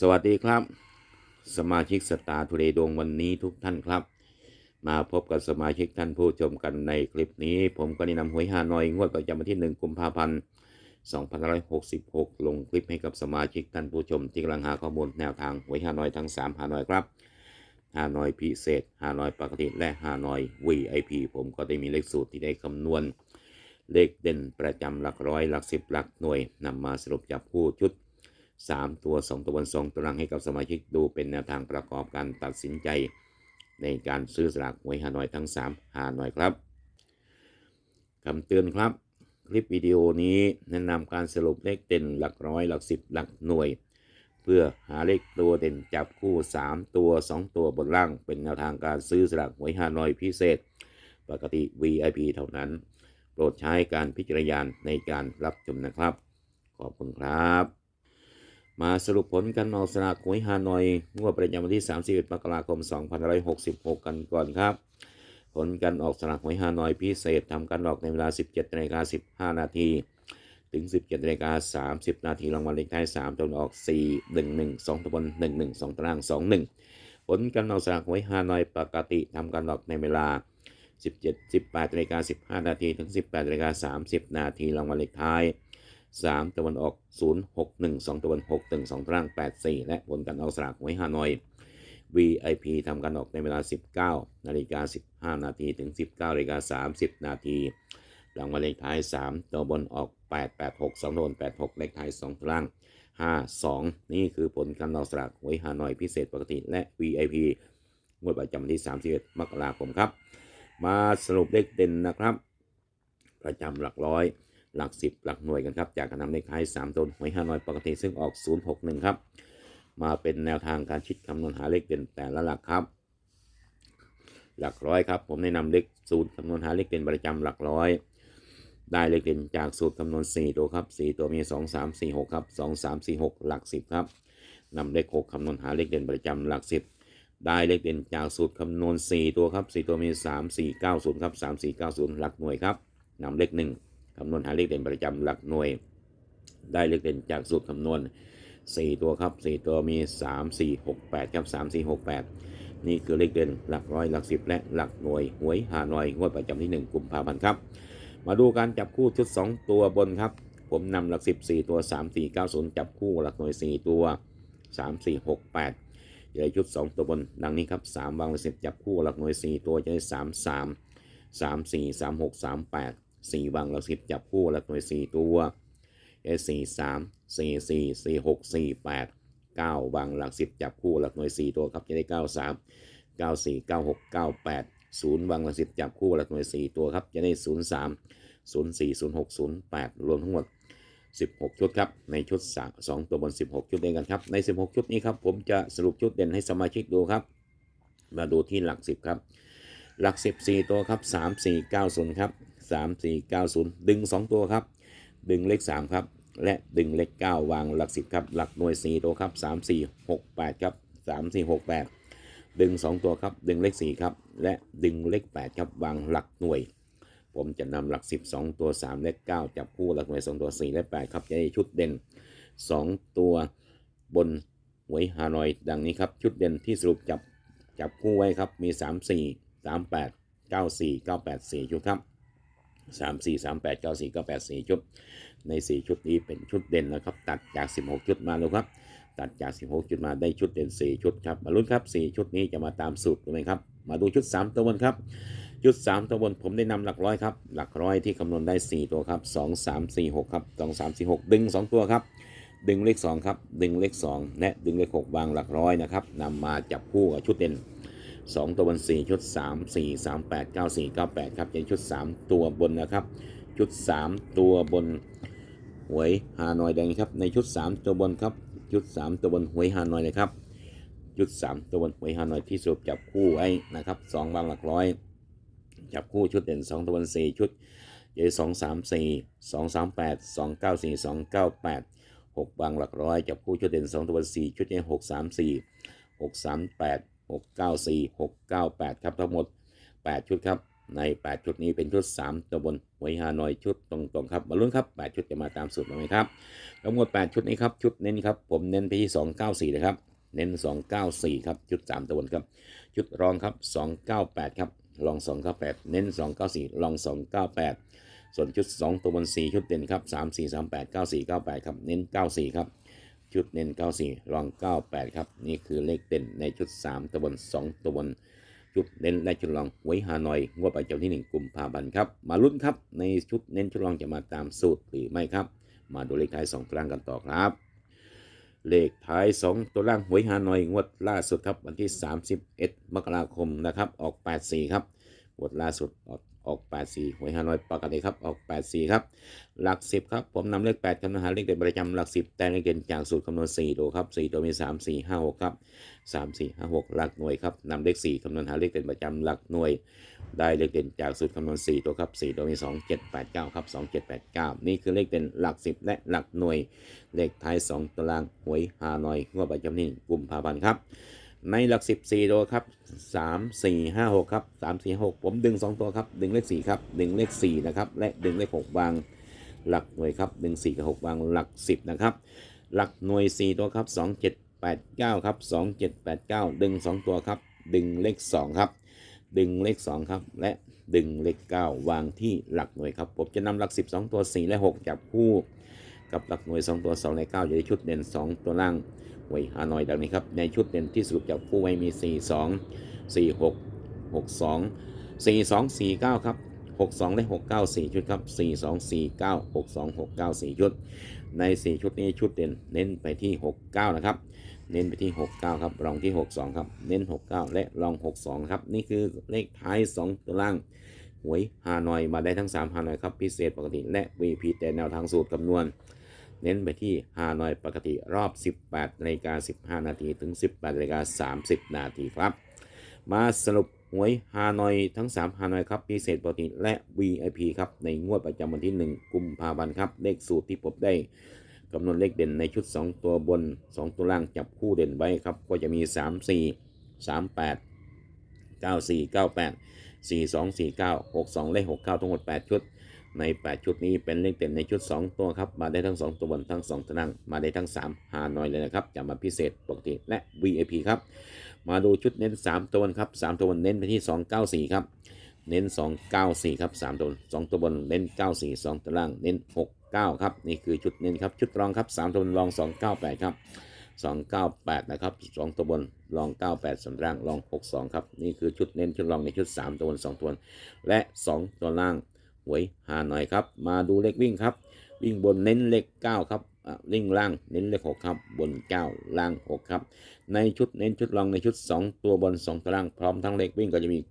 สวัสดีครับ สมาชิกสตาร์ทูเดย์ดวงวันนี้ทุกท่านครับ มาพบกับสมาชิกท่านผู้ชมกันในคลิปนี้ ผมก็ได้นำหวยฮานอยงวดประจำวันที่ 1 กุมภาพันธ์2566 ลงคลิปให้กับสมาชิกท่านผู้ชม ที่กำลังหาข้อมูลแนวทางหวยฮานอยทั้ง 3 ฮานอยครับฮานอยพิเศษฮานอยปกติและฮานอย VIP ผมก็ได้มีเลขสูตรที่ได้คำนวณ เลขเด่นประจำหลักร้อยหลักสิบหลักหน่วยนำมาสรุปจับคู่ชุด 3 ตัว 2 ตัวบน2ตัวล่างให้กับสมาชิกดูเป็นแนวทางประกอบการตัดสินใจ ในการซื้อสลากหวยฮานอยทั้ง3ฮานอยครับคำเตือนครับ คลิปวิดีโอนี้แนะนำการสรุปเลขเด่นหลักร้อยหลักสิบหลักหน่วย เพื่อหาเลขตัวเด่นจับคู่ 3 ตัว 2 ตัวบนล่าง เป็นแนวทางการซื้อสลากหวยฮานอยพิเศษ ปกติ VIP เท่านั้น โปรดใช้การพิจารณาในการรับชมนะครับ ขอบคุณครับ มาสรุปผลการออกสลากหวยฮานอย งวดประจำวันที่ 31 มกราคม 2566 กันก่อนครับ ผลการออกสลากหวยฮานอยพิเศษทำการออกในเวลา 17นาฬิกา15 นาที ถึง 17นาฬิกา30 นาทีรางวัลเลขท้าย 3ตัวออก 4 1 1 2ตำบล1 1 2ตาราง 2 1 ผลการออกสลากหวยฮานอยปกติทำการออกในเวลา 17 18นาฬิกา15 นาที ถึง 18นาฬิกา30 นาทีรางวัลเลขท้าย3 ตะวันออก 0 6 1 2 ตะวัน6 1 2ตาราง 84 และผลการออกสลากหวยฮานอย VIP ทำการออกในเวลา 19 นาฬิกา 15 นาทีถึง 19นาฬิกา 30 นาทีรางวัลเลขท้าย 3 ตัวบนออก 886 2โดน86 เลขท้าย 2 ตาราง 52 นี่คือผลการออกสลากหวยฮานอยพิเศษปกติและ VIP งวดประจำวันที่ 31 มกราคมครับ มาสรุปเลขเด่นนะครับ ประจำหลักร้อย หลักสิบหลักหน่วยกันครับ จากการนำเลขท้าย3ตัวหวยฮานอยปกติซึ่งออก 061 ครับ มาเป็นแนวทางการคิดคำนวณหาเลขเด่นแต่ละหลักครับ หลักร้อยครับ ผมแนะนำเลขสูตรคำนวณหาเลขเด่นประจำหลักร้อยได้เลขเด่นจากสูตรคำนวณ 4 ตัวครับ 4 ตัวมี 2 3 4 6 ครับ 2 3 4 6 หลัก 10 ครับนำเลข 6คำนวณหาเลขเด่นประจำหลัก 10 ได้เลขเด่นจากสูตรคำนวณ 4 ตัวครับ 4 ตัวมี 3 4 9 0 ครับ 3 4 9 0 หลักหน่วยครับนำเลข 1 คำนวณหาเลขเด่นประจำหลักหน่วย ได้เลขเด่นจากสูตรคำนวณ 4 ตัวครับ 4 ตัวมี 3 4 6 8 ครับ 3 4 6 8 นี่คือเลขเด่นหลักร้อยหลักสิบและหลักหน่วยหวยฮานอยงวดประจำที่ 1กุมภาพันธ์ครับ มาดูการจับคู่ชุด 2 ตัวบนครับ ผมนำหลัก 14 ตัว 3 4 9 0 จับคู่หลักหน่วย 4 ตัว 3 4 6 8จะได้ชุด 2 ตัวบนดังนี้ครับ 3 วางหลักสิบจับคู่หลักหน่วย 4 ตัวจะได้ 3 3 3 4 3 6 3 8 สี่วังละสิบจับคู่หลักหน่วยสี่ตัวเอสี่สามสี่สี่สี่หกสี่แปดเก้าวังหลักสิบจับคู่หลักหน่วยสี่ตัวครับจะได้เก้าสามเก้าสี่เก้าหกเก้าแปดศูนย์วังหลักสิบจับคู่หลักหน่วยสี่ตัวครับจะได้ศูนย์สามศูนย์สี่ศูนย์หกศูนย์แปดรวมทั้งหมดสิบหกชุดครับ ในชุดสองตัวบนสิบหกชุดเด่นกันครับ ในสิบหกชุดนี้ครับ ผมจะสรุปชุดเด่นให้สมาชิกดูครับ มาดูที่หลักสิบครับ หลักสิบสี่ตัวครับสามสี่เก้าศูนย์ครับ 3 4 9 0 ดึง 2 ตัวครับ ดึงเลข 3 ครับ และดึงเลข 9 วางหลัก 10 ครับ หลักหน่วย 4 ตัวครับ 3 4 6 8 ครับ 3 4 6 8 ดึง 2 ตัวครับ ดึงเลข 4 ครับ และดึงเลข 8 ครับ วางหลักหน่วย ผมจะนำหลัก 12 ตัว3และ9จับคู่หลักหน่วย 2 ตัว 4 และ 8 ครับ จะได้ชุดเด่น 2 ตัวบนหวยฮานอย ดังนี้ครับ ชุดเด่นที่สรุปจับจับคู่ไว้ครับ มี 3 4 3 8 9 4 9 8 4ชุดครับ 3 4 3 8 9 4 9 8 4ชุด ใน4ชุดนี้เป็นชุดเด่นนะครับ ตัดจาก16ชุดมาแล้วครับ ตัดจาก16ชุดมาได้ชุดเด่น4ชุดครับ มาลุ้นครับ4ชุดนี้จะมาตามสูตรไหมครับ มาดูชุด3ตัวบนครับ ชุด3ตัวบนผมได้นำหลักร้อยครับ หลักร้อยที่คำนวณได้4ตัวครับ2 3 4 6ครับ2 3 4 6ดึง2ตัวครับ ดึงเลข2ครับ ดึงเลข2และดึงเลข6วางหลักร้อยนะครับนำมาจับคู่กับชุดเด่น 2 ตัวบน 4 ชุด 3 4 3 8 9 4 9 8 ครับเป็นชุด 3 ตัวบนนะครับ ชุด 3 ตัวบนหวยฮานอยแดงครับ ในชุด 3 ตัวบนครับ ชุด 3 ตัวบนหวยฮานอยเลยครับ ชุด 3 ตัวบนหวยฮานอยที่สรุปจับคู่ไว้นะครับ2วางหลักร้อย จับคู่ชุดเด่น 2 ตัวบน 4 ชุดเจสองสามสี่สองสามแปดสองเก้าสี่สองเก้าแปดหกวางหลักร้อยจับคู่ชุดเด่น2ตัวบน4ชุดเจหกสามสี่หกสามแปด หกเก้าสี่หกเก้าแปดครับทั้งหมด 8 ชุดครับ ใน 8 ชุดนี้เป็นชุด 3ตัวบนหวยฮานอยชุดตรงๆครับมาลุ้นครับ 8 ชุดจะมาตามสูตรไหมครับทั้งหมด 8 ชุดนี้ครับชุดเน้นครับผมเน้นไปที่ 294 นะครับเน้น 294 ครับ ชุด 3 ตัวบนครับ ชุดรองครับ 298 ครับ รอง 298 เน้น 294 รอง 298 ส่วนชุด 2 ตัวบน 4 ชุดเด่นครับ 3 4 3 8 9 4 9 8 ครับ เน้น 94 ครับ ชุดเน้น 94 รอง 98 ครับ นี่คือเลขเด่นในชุด 3ตัวบน2ตัวบนชุดเน้นและชุดรองไว้ฮานอยงวดประจำที่ 1กุมภาพันธ์ครับ มาลุ้นครับ ในชุดเน้นชุดรองจะมาตามสูตรหรือไม่ครับ มาดูเลขท้าย2ตัวล่างกันต่อครับ เลขท้าย 2 ตัวล่างหวยฮานอยงวดล่าสุดครับวันที่ 31 มกราคมนะครับออก 84 ครับงวดล่าสุดออก ออก 84หวยฮานอยปกติครับออก 84 ครับ หลัก 10 ครับ ผมนำเลข 8คำนวณหาเลขเด่นประจำหลัก 10 แต่เลขเด่นจากสูตรคำนวณ 4 ตัวครับ 4 ตัวมี 3 4 5 6 ครับ 3 4 5 6 หลักหน่วยครับนำเลข 4คำนวณหาเลขเด่นประจำหลักหน่วย ได้เลขเด่นจากสูตรคำนวณ 4 ตัวครับ 4 ตัวมี 2 7 8 9 ครับ 2 7 8 9 นี่คือเลขเด่นหลัก 10 และหลักหน่วย เลขท้าย 2 ตารางหวยฮานอยงวดประจำที่กุมภาพันธ์ครับ ในหลัก14ตัวครับ3 4 5 6ครับ3 4 6ผมดึง2ตัวครับดึงเลข4ครับดึงเลข4นะครับและดึงเลข6วางหลักหน่วยครับดึง4กับ6วางหลัก10นะครับหลักหน่วย4ตัวครับ2 7 8 9ครับ2 7 8 9ดึง2ตัวครับดึงเลข2ครับดึงเลข2ครับและดึงเลข9วางที่หลักหน่วยครับผมจะนำหลัก10 2ตัว4และ6จับคู่กับหลักหน่วย2ตัว2และ9จะได้ชุดเด่น2ตัวล่าง หวยฮานอยดังนี้ครับ ในชุดเด่นที่สรุปจับคู่ไว้มี 4 2 4 6 6 2 4 2 4 9 ครับ 62 และ 69 4 ชุดครับ 4 2 4 9 62 69 4 ชุด ใน 4 ชุดนี้ชุดเด่นเน้นไปที่ 69 นะครับ เน้นไปที่ 69 ครับ รองที่ 62 ครับ เน้น 69 และรอง 62 ครับ นี่คือเลขท้าย 2 ตัวล่างหวยฮานอยมาได้ทั้ง 3 ฮานอยครับ พิเศษปกติและ VP แต่แนวทางสูตรคำนวณ เน้นไปที่ฮานอยปกติรอบ 18นาฬิกา15 นาทีถึง 18นาฬิกา30 นาทีครับ มาสรุปหวยฮานอยทั้ง 3 ฮานอยครับพิเศษปกติและ VIP ครับ ในงวดประจำวันที่ 1 กุมภาพันธ์ครับ เลขสูตรที่ผมได้กำหนดเลขเด่นในชุด 2 ตัวบน 2 ตัวล่างจับคู่เด่นไว้ครับ ก็จะมี 3 4 3 8 9 4 9 8 4 2 4 9 6 2 และ 6 9 ทั้งหมด 8 ชุด ใน 8 ชุดนี้เป็นเลขเด่นในชุด 2 ตัวครับ มาได้ทั้ง 2 ตัวบนทั้ง 2ตัวล่งมาได้ทั้ง3ฮาหน่อยเลยนะครับจะมาพิเศษปกติและ VIP ครับ มาดูชุดเน้น 3 ตัวบนครับ 3 ตัวบนเน้นไปที่ 294 ครับ เน้น 294 ครับ 3 ตัวบน2ตัวบนเน้น 94 2ตัวล่างเน้น 69 ครับ นี่คือชุดเน้นครับ ชุดรองครับ 3 ตัวบนรอง 298 ครับ 298 นะครับ 2 ตัวบนรอง 98ส่วนล่างรอง 62 ครับ นี่คือชุดเน้นชุดรองในชุด 3 ตัวบน2ตัวและ 2 ตัวล่าง หวยหาหน่อยครับ มาดูเลขวิ่งครับ วิ่งบนเน้นเลข9ครับอะวิ่งล่างเน้นเลข6ครับ บน 9 ล่าง 6 ครับ ในชุดเน้นชุดรองในชุด 2 ตัวบน 2 ตัวล่างพร้อมทั้งเลขวิ่งก็จะมี 94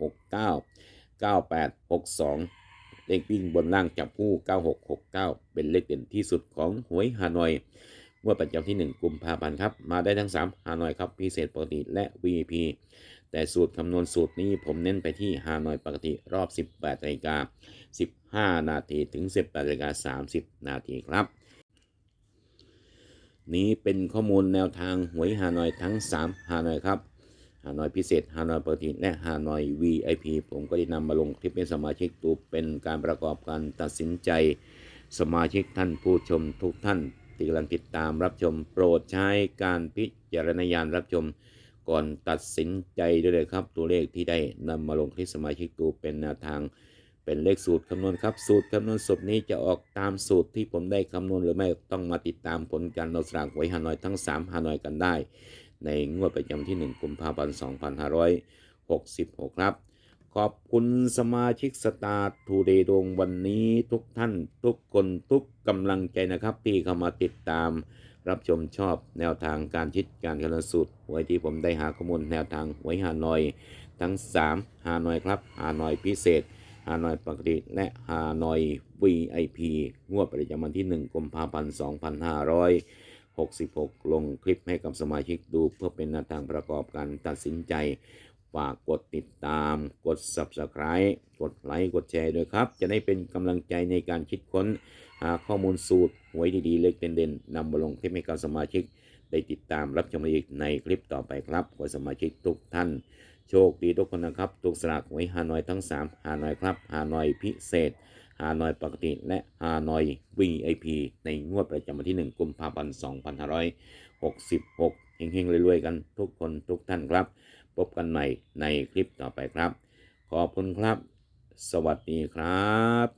69 98 62 เลขวิ่งบนล่างจับคู่ 96 69 เป็นเลขเด่นที่สุดของหวยฮานอยงวดประจำที่ 1 กุมภาพันธ์ครับ มาได้ทั้ง3ฮานอยครับ พิเศษปกติและ VIP แต่สูตรคำนวณสูตรนี้ผมเน้นไปที่ฮานอยปกติรอบ 18นาฬิกา15 นาทีถึง 18นาฬิกา30 นาทีครับ นี้เป็นข้อมูลแนวทางหวยฮานอยทั้ง 3 ฮานอยครับฮานอยพิเศษฮานอยปกติและฮานอย VIP ผมก็ได้นำมาลงคลิปเป็นสมาชิกตูเป็นการประกอบการตัดสินใจสมาชิกท่านผู้ชมทุกท่านที่กำลังติดตามรับชมโปรดใช้การพิจารณญาณรับชม ก่อนตัดสินใจด้วยเลยครับ ตัวเลขที่ได้นำมาลงคลิปสมาชิกตูเป็นแนวทางเป็นเลขสูตรคำนวณครับ สูตรคำนวณศพนี้จะออกตามสูตรที่ผมได้คำนวณหรือไม่ต้องมาติดตามผลการเราสลากไว้ฮานอยทั้ง3ฮานอยกันได้ ในงวดประจำที่ 1 กุมภาพันธ์ 2566 ครับ ขอบคุณสมาชิกสตาร์ทูเดย์ดวงวันนี้ทุกท่านทุกคนทุกกำลังใจนะครับที่เข้ามาติดตาม รับชมชอบแนวทางการคิดการคำนวณสูตรหวยที่ผมได้หาข้อมูลแนวทางหวยฮานอย ทั้ง 3 ฮานอยครับฮานอยพิเศษฮานอยปกติและฮานอย VIP งวดประจำวันที่ 1กุมภาพันธ์2566 ลงคลิปให้กับสมาชิกดูเพื่อเป็นแนวทางประกอบการตัดสินใจ ฝากกดติดตาม กด Subscribe กดไลค์กดแชร์ด้วยครับ จะได้เป็นกำลังใจในการคิดค้น หาข้อมูลสูตรหวยดีๆ เล็กเด่นๆนำมาลงคลิปให้กับสมาชิก ได้ติดตามรับชมอีกในคลิปต่อไปครับขอสมาชิกทุกท่าน โชคดีทุกคนนะครับถูกสลากหวยฮานอยทั้ง 3 ฮานอยครับ ฮานอยพิเศษ ฮานอยปกติและฮานอย VIP ในงวดประจำวันที่ 1 กุมภาพันธ์ 2566เฮงๆรวยๆกันทุกคนทุกท่านครับ พบกันใหม่ในคลิปต่อไปครับ ขอบคุณครับ สวัสดีครับ